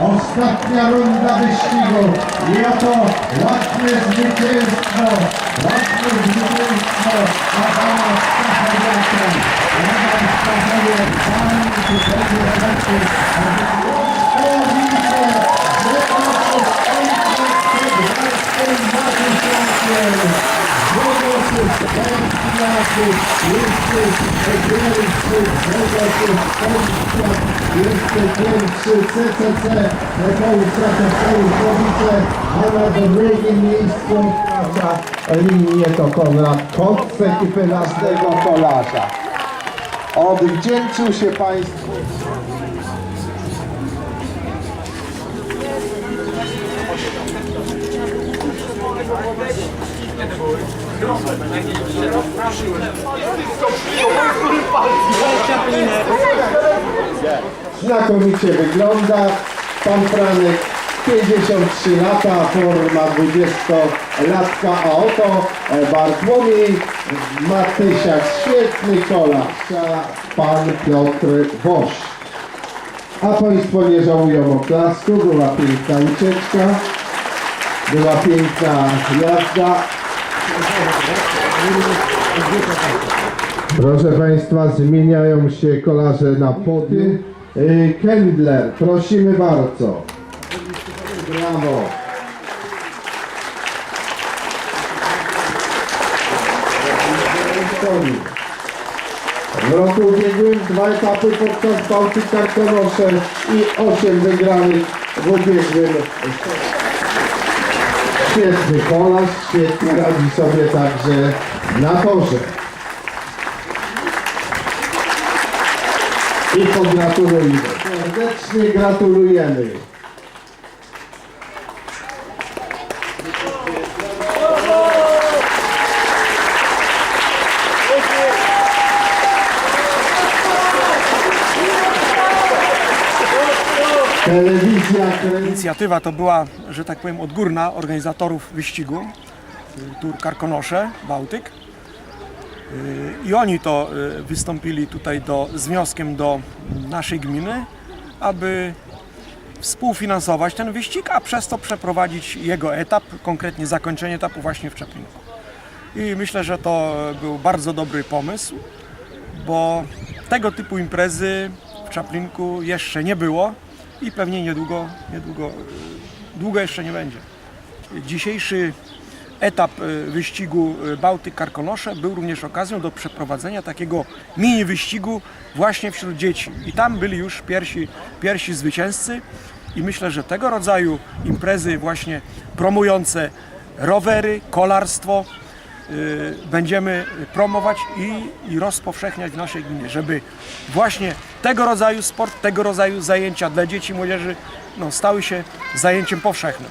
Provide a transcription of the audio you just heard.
Ostatnia runda wyścigu. I oto łatwe zwycięstwo, łatwe zwycięstwo. Adama Stachowiaka. Adam Stachowiak, pan prezydent, Powice, że to jest 2020 roku jeszcze pierwszy CCC, Polska, Polskowice, a na drugim miejscu linię to Konrad Kot z ekipy naszego kolarza. Odwdzięczył się Państwu. Znakomicie wygląda. Pan Franek 53 lata, forma 20-latka, a oto e, Bartłomiej Matysiak, świetny kolarz, pan Piotr Bosz. A Państwo nie żałują oklasku, była piękna ucieczka, była piękna jazda. Proszę Państwa, zmieniają się kolarze na podium. Y, Kendler, prosimy bardzo. Brawo. W roku ubiegłym dwa etapy podczas Bałtyk Karkonosze i osiem wygranych w ubiegłym. Świetny kolarz, świetnie radzi sobie także na torze. I pogratulujemy. Serdecznie gratulujemy. Telewizja kręci. Inicjatywa to była, że tak powiem, odgórna organizatorów wyścigu Tour Karkonosze, Bałtyk. Y, I oni to y, wystąpili tutaj do, z wnioskiem do naszej gminy, aby współfinansować ten wyścig, a przez to przeprowadzić jego etap, konkretnie zakończenie etapu właśnie w Czeplinku. I myślę, że to był bardzo dobry pomysł, bo tego typu imprezy w Czaplinku jeszcze nie było i pewnie niedługo, niedługo, y, długo jeszcze nie będzie. Dzisiejszy etap y, wyścigu y, Bałtyk Karkonosze był również okazją do przeprowadzenia takiego mini wyścigu właśnie wśród dzieci. I tam byli już pierwsi, pierwsi zwycięzcy i myślę, że tego rodzaju imprezy właśnie promujące rowery, kolarstwo, będziemy promować i, i rozpowszechniać w naszej gminie, żeby właśnie tego rodzaju sport, tego rodzaju zajęcia dla dzieci i młodzieży no, stały się zajęciem powszechnym.